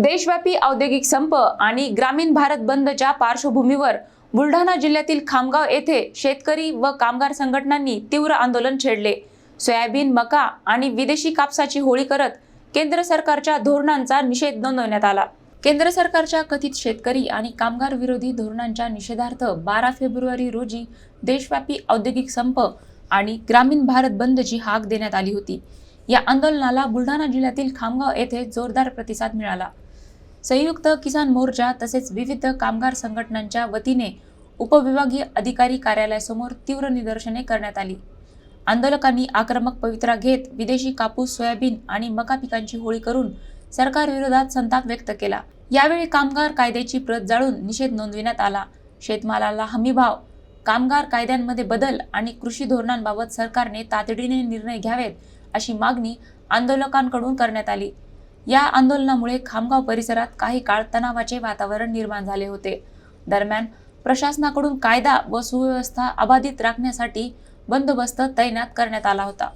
देशव्यापी औद्योगिक संप आणि ग्रामीण भारत बंदच्या पार्श्वभूमीवर बुलढाणा जिल्ह्यातील खामगाव येथे शेतकरी व कामगार संघटनांनी तीव्र आंदोलन छेडले. सोयाबीन मका आणि विदेशी कापसाची होळी करत केंद्र सरकारच्या धोरणांचा निषेध नोंदवण्यात आला. केंद्र सरकारच्या कथित शेतकरी आणि कामगार विरोधी धोरणांच्या निषेधार्थ बारा फेब्रुवारी रोजी देशव्यापी औद्योगिक संप आणि ग्रामीण भारत बंदची हाक देण्यात आली होती. या आंदोलनाला बुलढाणा जिल्ह्यातील खामगाव येथे जोरदार प्रतिसाद मिळाला. संयुक्त किसान मोर्चा तसेच विविध कामगार संघटनांच्या वतीने उपविभागीय अधिकारी कार्यालयासमोर तीव्र निदर्शने करण्यात आली. आंदोलकांनी आक्रमक पवित्रा घेत विदेशी कापूस सोयाबीन आणि मका पिकांची होळी करून सरकारविरोधात संताप व्यक्त केला. यावेळी कामगार कायद्याची प्रत जाळून निषेध नोंदविण्यात आला. शेतमालाला हमीभाव कामगार कायद्यांमध्ये बदल आणि कृषी धोरणांबाबत सरकारने तातडीने निर्णय घ्यावेत अशी मागणी आंदोलकांकडून करण्यात आली. या आंदोलनामुळे खामगाव परिसरात काही काळ तणावाचे वातावरण निर्माण झाले होते. दरम्यान प्रशासनाकडून कायदा व सुव्यवस्था अबाधित राखण्यासाठी बंदोबस्त तैनात करण्यात आला होता.